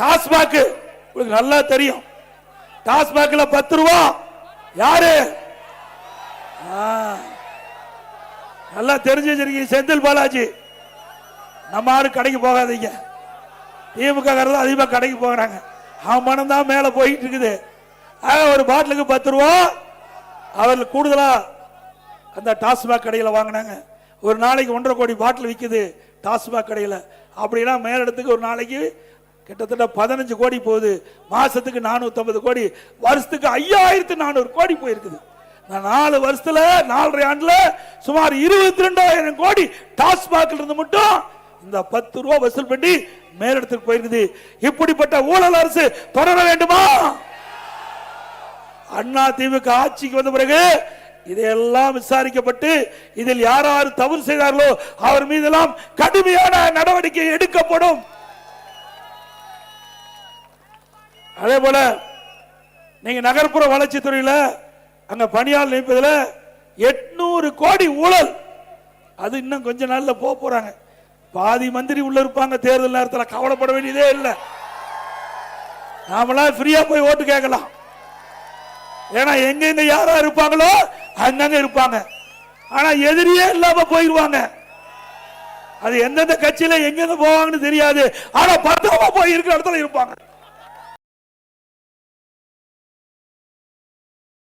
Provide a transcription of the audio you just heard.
டாஸ்மாக். உங்களுக்கு நல்லா தெரியும். டாஸ்மாக்ல பத்து ரூபா. யாரு? நல்லா தெரிஞ்சு வச்சிருக்கீங்க செந்தில் பாலாஜி. நம்ம ஆளு கடைக்கு போகாதீங்க. திமுக காரர்கள் அதிகமாக கடைக்கு போகிறாங்க. அவன் மனம் தான் மேலே போயிட்டு இருக்குது. ஒரு பாட்டிலுக்கு பத்து ரூபா. அவர்கள் கூடுதலா அந்த டாஸ்மாக் கடையில் வாங்கினாங்க. ஒரு நாளைக்கு ஒன்றரை கோடி பாட்டில் விற்குது டாஸ்மாக் கடையில். அப்படின்னா மேலிடத்துக்கு ஒரு நாளைக்கு கிட்டத்தட்ட பதினஞ்சு கோடி போகுது. மாசத்துக்கு நானூற்றம்பது கோடி. வருஷத்துக்கு ஐயாயிரத்து நானூறு கோடி போயிருக்குது. நான் நாலு வருஷத்துல நாலரை ஆண்டுல சுமார் இருபத்தி ரெண்டாயிரம் கோடி டாஸ்மாக்ல இருந்து மட்டும் இந்த பத்து ரூபா வசூல் பண்ணி மேலிடத்துக்கு போயிருக்குது. இப்படிப்பட்ட ஊழல் அரசு தொடர வேண்டுமா? அண்ணா திமுக ஆட்சிக்கு வந்த பிறகு இதையெல்லாம் விசாரிக்கப்பட்டு இதில் யார் யார் தவறு செய்தார்களோ அவர் மீதெல்லாம் கடுமையான நடவடிக்கை எடுக்கப்படும். அதே போல நீங்க நகர்ப்புற வளர்ச்சி துறையில அங்க பணியாளர் நியமிப்பதில் எட்நூறு கோடி ஊழல். அது இன்னும் கொஞ்ச நாள்ல போக போறாங்க. பாதி மந்திரி உள்ள இருப்பாங்க தேர்தல் நேரத்தில் கவலைப்பட வேண்டியதே இல்லை. நாமெல்லாம் ஃப்ரீயா போய் ஓட்டு கேட்கலாம். ஏன்னா எங்கெங்க யாரா இருப்பாங்களோ அங்கங்க இருப்பாங்க. ஆனா எதிரியே இல்லாம போயிருவாங்க. அது எந்தெந்த கட்சியில எங்கெங்க போவாங்கன்னு தெரியாது. ஆனா பத்திரமா போய் இருக்கிற இடத்துல இருப்பாங்க.